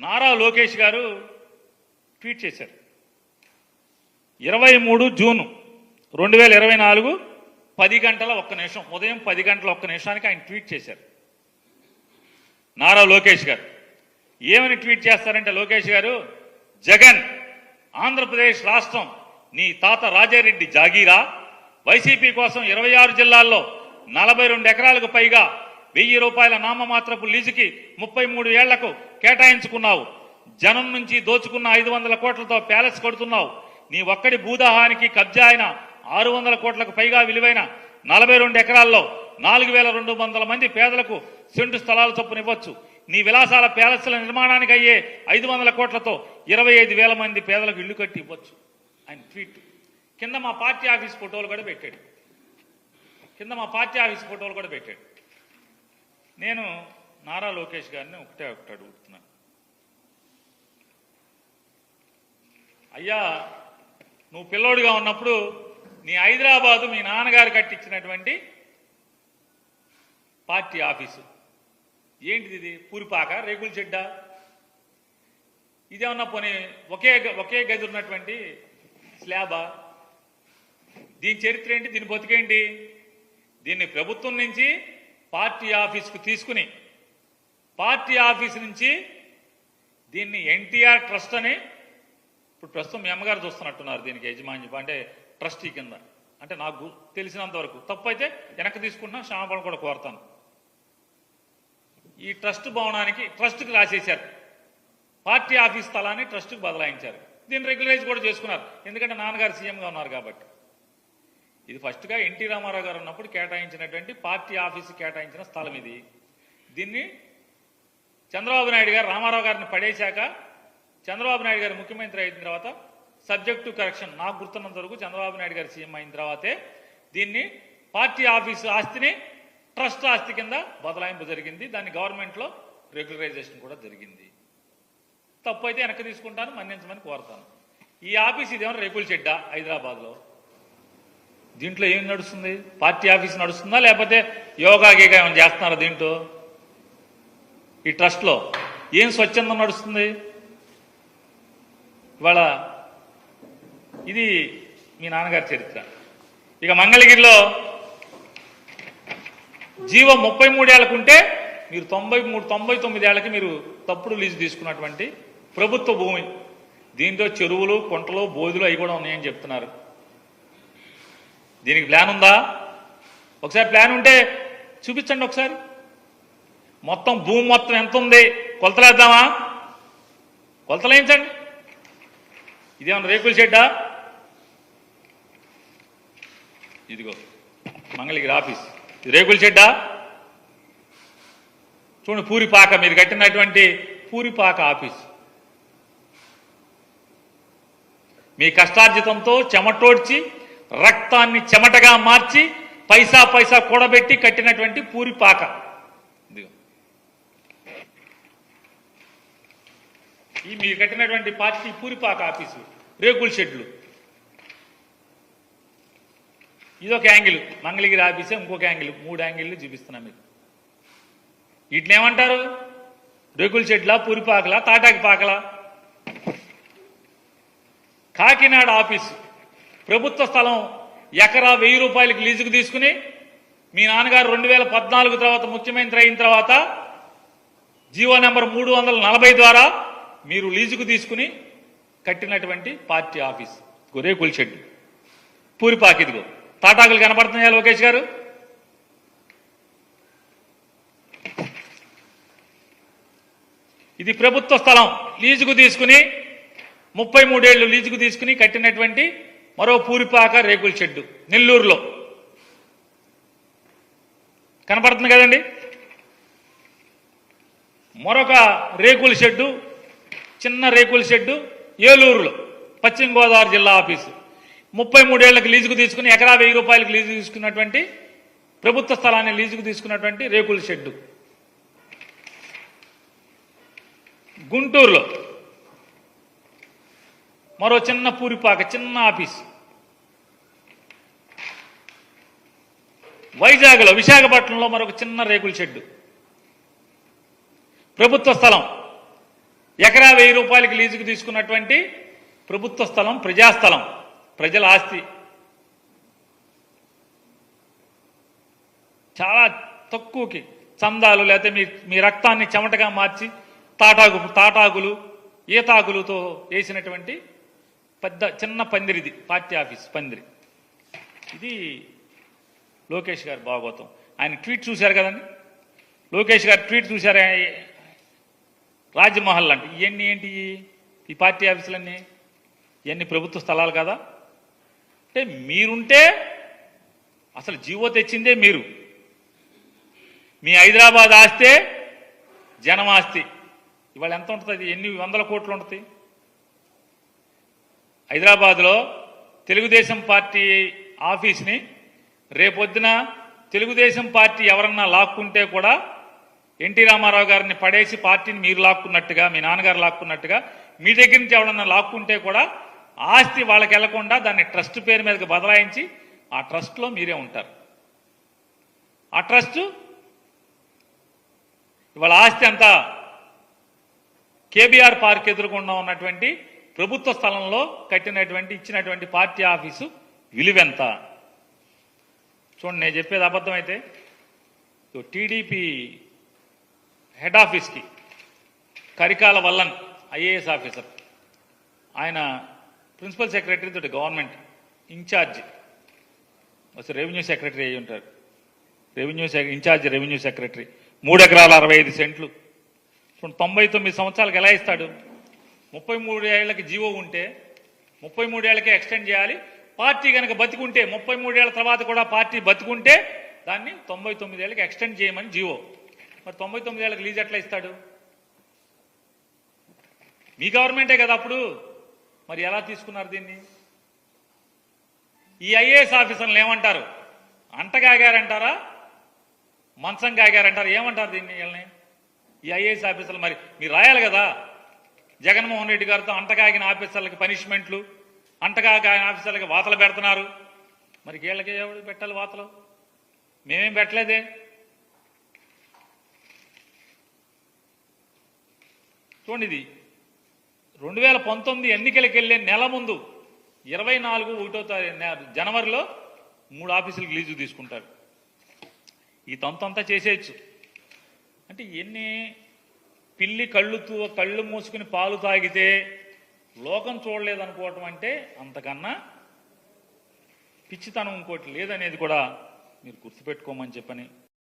నారా లోకేష్ గారు ట్వీట్ చేశారు. ఇరవై మూడు జూన్ రెండు వేల ఇరవై నాలుగు పది గంటల ఒక్క నిమిషం ఉదయం పది గంటల ఒక్క నిమిషానికి ఆయన ట్వీట్ చేశారు. నారా లోకేష్ గారు ఏమని ట్వీట్ చేస్తారంటే లోకేష్ గారు జగన్ ఆంధ్రప్రదేశ్ రాష్ట్రం నీ తాత రాజారెడ్డి జాగీరా వైసీపీ కోసం ఇరవై ఆరు జిల్లాల్లో నలభై రెండు ఎకరాలకు పైగా వెయ్యి రూపాయల నామమాత్రపు లీజుకి ముప్పై మూడు ఏళ్ళకు కేటాయించుకున్నావు. జనం నుంచి దోచుకున్న ఐదు వందల కోట్లతో ప్యాలెస్ కొడుతున్నావు. నీ ఒక్కడి భూదాహానికి కబ్జా అయిన ఆరు వందల కోట్లకు పైగా విలువైన నలభై రెండు ఎకరాల్లో నాలుగు వేల రెండు వందల మంది పేదలకు సెంటు స్థలాలు చొప్పున ఇవ్వచ్చు. నీ విలాసాల ప్యాలెస్ల నిర్మాణానికి అయ్యే ఐదు వందల కోట్లతో ఇరవై ఐదు వేల మంది పేదలకు ఇల్లు కట్టి ఇవ్వచ్చు. ఆయన ట్వీట్. కింద మా పార్టీ ఆఫీస్ ఫోటోలు కూడా పెట్టాడు. కింద మా పార్టీ ఆఫీస్ ఫోటోలు కూడా పెట్టాడు. నేను నారా లోకేష్ గారిని ఒకటే ఒకటి అడుగుతున్నా అయ్యా నువ్వు పిల్లోడిగా ఉన్నప్పుడు నీ హైదరాబాదు మీ నాన్నగారు కట్టించినటువంటి పార్టీ ఆఫీసు. ఏంటిది ఇది? పూరిపాక రేకుల చెడ్డ? ఇదేమన్నా పోనీ ఒకే గ- ఒకే గది ఉన్నటువంటి స్లాబా? దీని చరిత్ర ఏంటి? దీని బతికేంటి? దీన్ని ప్రభుత్వం నుంచి పార్టీ ఆఫీస్కు తీసుకుని పార్టీ ఆఫీస్ నుంచి దీన్ని ఎన్టీఆర్ ట్రస్ట్ అని ఇప్పుడు ప్రస్తుతం మీ అమ్మగారు చూస్తున్నట్టున్నారు దీనికి యజమాన్యం అంటే ట్రస్టీ కింద. అంటే నాకు తెలిసినంతవరకు తెలిసినంత వరకు. తప్పు అయితే వెనక్కి తీసుకుంటున్నా క్షమాపణ కూడా కోరుతాను. ఈ ట్రస్ట్ భవనానికి ట్రస్ట్కి రాసేశారు. పార్టీ ఆఫీస్ స్థలాన్ని ట్రస్ట్కి బదలాయించారు. దీన్ని రెగ్యులరైజ్ కూడా చేసుకున్నారు. ఎందుకంటే నాన్నగారు సీఎంగా ఉన్నారు కాబట్టి. ఇది ఫస్ట్గా ఎన్టీ రామారావు గారు ఉన్నప్పుడు కేటాయించినటువంటి పార్టీ ఆఫీస్ కేటాయించిన స్థలం ఇది. దీన్ని చంద్రబాబు నాయుడు గారు రామారావు గారిని పడేశాక చంద్రబాబు నాయుడు గారు ముఖ్యమంత్రి అయిన తర్వాత సబ్జెక్టు కరెక్షన్ నాకు గుర్తున్నంత వరకు చంద్రబాబు నాయుడు గారు సీఎం అయిన తర్వాతే దీన్ని పార్టీ ఆఫీసు ఆస్తిని ట్రస్ట్ ఆస్తి కింద బదలాయింపు జరిగింది. దాన్ని గవర్నమెంట్లో రెగ్యులరైజేషన్ కూడా జరిగింది. తప్పు అయితే వెనక్కి తీసుకుంటాను మన్నించమని కోరుతాను. ఈ ఆఫీస్ ఇదేమో రేకుల చెడ్డ హైదరాబాద్లో? దీంట్లో ఏం నడుస్తుంది? పార్టీ ఆఫీస్ నడుస్తుందా? లేకపోతే యోగా గీగా ఏమైనా చేస్తున్నారా దీంట్లో? ఈ ట్రస్ట్లో ఏం స్వచ్ఛందం నడుస్తుంది? ఇవాళ ఇది మీ నాన్నగారి చరిత్ర. ఇక మంగళగిరిలో జీవో ముప్పై మూడేళ్ళకుంటే మీరు తొంభై మూడు తొంభై తొమ్మిదేళ్ళకి మీరు తప్పుడు లీజు తీసుకున్నటువంటి ప్రభుత్వ భూమి. దీంట్లో చెరువులు కుంటలు బోధులు అవి కూడా ఉన్నాయని చెప్తున్నారు. దీనికి ప్లాన్ ఉందా? ఒకసారి ప్లాన్ ఉంటే చూపించండి ఒకసారి. మొత్తం భూమి మొత్తం ఎంత ఉంది? కొలతలేద్దామా కొలతలేయించండి ఇదేమన్నా రేకుల షెడ్డా? ఇదిగో మంగళగిరి ఆఫీస్. ఇది రేకుల షెడ్డా? చూడండి పూరిపాక మీరు కట్టినటువంటి పూరిపాక ఆఫీస్. మీ కష్టార్జితంతో చెమటోడ్చి రక్తాన్ని చెమటగా మార్చి పైసా పైసా కూడబెట్టి కట్టినటువంటి పూరి పాక. ఈ మీరు కట్టినటువంటి పార్టీ పూరిపాక ఆఫీసు రేకుల షెడ్లు. ఇదొక యాంగిల్ మంగళగిరి ఆఫీసే ఇంకొక యాంగిల్ మూడు యాంగిల్ని చూపిస్తున్నా మీకు. వీటిని ఏమంటారు? రేకుల షెడ్లా పూరిపాకలా తాటాకి పాకలా? కాకినాడ ఆఫీసు. ప్రభుత్వ స్థలం ఎకరా వెయ్యి రూపాయలకి లీజుకు తీసుకుని మీ నాన్నగారు రెండు వేల పద్నాలుగు తర్వాత ముఖ్యమంత్రి అయిన తర్వాత జీవో నెంబర్ మూడు వందల నలభై ద్వారా మీరు లీజుకు తీసుకుని కట్టినటువంటి పార్టీ ఆఫీస్. గురే షెడ్ పూరిపాకిదిగో తాటాకులు కనపడుతున్నాయా లోకేష్ గారు? ఇది ప్రభుత్వ స్థలం. లీజుకు తీసుకుని ముప్పై మూడేళ్ళు లీజుకు తీసుకుని కట్టినటువంటి మరో పూరిపాక రేకుల షెడ్డు నెల్లూరులో. కనపడుతుంది కదండి? మరొక రేకుల షెడ్డు చిన్న రేకుల షెడ్డు ఏలూరులో పశ్చిమ గోదావరి జిల్లా ఆఫీసు. ముప్పై మూడేళ్ళకు లీజుకు తీసుకుని ఎకరా వెయ్యి రూపాయలకు లీజు తీసుకున్నటువంటి ప్రభుత్వ స్థలాన్ని లీజుకు తీసుకున్నటువంటి రేకుల షెడ్డు. గుంటూరులో. మరో చిన్న పూరిపాక చిన్న ఆఫీస్. వైజాగ్లో విశాఖపట్నంలో మరొక చిన్న రేకుల షెడ్డు. ప్రభుత్వ స్థలం. ఎకరా వెయ్యి రూపాయలకి లీజుకు తీసుకున్నటువంటి ప్రభుత్వ స్థలం ప్రజాస్థలం ప్రజల ఆస్తి. చాలా తక్కువకి చందాలు లేకపోతే మీ మీ రక్తాన్ని చెమటగా మార్చి తాటాకు తాటాకులు ఈతాకులతో వేసినటువంటి పెద్ద చిన్న పందిరిది పార్టీ ఆఫీస్ పందిరి. ఇది లోకేష్ గారి భాగవతం ఆయన ట్వీట్ చూశారు కదండి? లోకేష్ గారు ట్వీట్ చూశారు రాజ్మహల్ అంటే. ఇవన్నీ ఏంటి? ఈ పార్టీ ఆఫీసులన్నీ? ఇవన్నీ ప్రభుత్వ స్థలాలు కదా? అంటే మీరుంటే అసలు జీవో తెచ్చిందే మీరు. మీ హైదరాబాద్ ఆస్తే జనం ఆస్తి. ఇవాళ ఎంత ఉంటుంది? ఎన్ని వందల కోట్లు ఉంటుంది? హైదరాబాద్లో తెలుగుదేశం పార్టీ ఆఫీస్ని రేపొద్దున తెలుగుదేశం పార్టీ ఎవరన్నా లాక్కుంటే కూడా ఎన్టీ రామారావు గారిని పడేసి పార్టీని మీరు లాక్కున్నట్టుగా మీ నాన్నగారు లాక్కున్నట్టుగా మీ దగ్గర నుంచి ఎవరన్నా లాక్కుంటే కూడా ఆస్తి వాళ్ళకి వెళ్ళకుండా దాన్ని ట్రస్ట్ పేరు మీదకి బదలాయించి ఆ ట్రస్ట్లో మీరే ఉంటారు. ఆ ట్రస్ట్ ఇవాళ ఆస్తి అంతా కేబీఆర్ పార్క్ ఎదురుకుండా ఉన్నటువంటి ప్రభుత్వ స్థలంలో కట్టినటువంటి ఇచ్చినటువంటి పార్టీ ఆఫీసు విలువెంత? చూడండి నేను చెప్పేది అబద్ధం అయితే టీడీపీ హెడ్ ఆఫీస్కి కరికాల వల్లన్ ఐఏఎస్ ఆఫీసర్ ఆయన ప్రిన్సిపల్ సెక్రటరీ తోటి గవర్నమెంట్ ఇన్ఛార్జ్. అసలు రెవెన్యూ సెక్రటరీ అయి ఉంటారు. Revenue incharge revenue secretary. మూడు ఎకరాల అరవై ఐదు సెంట్లు. చూడండి తొంభై తొమ్మిది సంవత్సరాలకు ఎలా ఇస్తాడు? ముప్పై మూడు ఏళ్ళకి జీవో ఉంటే ముప్పై మూడేళ్ళకే ఎక్స్టెండ్ చేయాలి. పార్టీ కనుక బతికుంటే ముప్పై మూడేళ్ళ తర్వాత కూడా పార్టీ బతికుంటే దాన్ని తొంభై తొమ్మిది ఏళ్ళకి ఎక్స్టెండ్ చేయమని జీవో. మరి తొంభై తొమ్మిది ఏళ్ళకి లీజ్ ఎట్లా ఇస్తాడు? మీ గవర్నమెంటే కదా అప్పుడు? మరి ఎలా తీసుకున్నారు దీన్ని? ఈ ఐఏఎస్ ఆఫీసర్లు ఏమంటారు? అంటగాగారంటారా మంచం కాగారంటారు ఏమంటారు దీన్ని వీళ్ళని? ఈ ఐఏఎస్ ఆఫీసర్లు మరి మీరు రాయాలి కదా? జగన్మోహన్ రెడ్డి గారితో అంటకాగిన ఆఫీసర్లకి పనిష్మెంట్లు అంటకాగిన ఆఫీసర్లకి వాతలు పెడుతున్నారు. మరి వీళ్ళకి ఎవరు పెట్టాలి వాతలు? మేమేం పెట్టలేదే? చూడండి ఇది. రెండు వేల పంతొమ్మిది ఎన్నికలకు వెళ్ళే నెల ముందు ఇరవై నాలుగు ఒకటో తారీఖు జనవరిలో మూడు ఆఫీసులకు లీజు తీసుకుంటారు. ఈ తంతంతా చేసేయచ్చు. అంటే ఎన్ని పిల్లి కళ్ళుతో కళ్ళు మూసుకుని పాలు తాగితే లోకం చూడలేదనుకోవటం అంటే అంతకన్నా పిచ్చితనం ఇంకోటి లేదనేది కూడా మీరు గుర్తుపెట్టుకోమని చెప్పని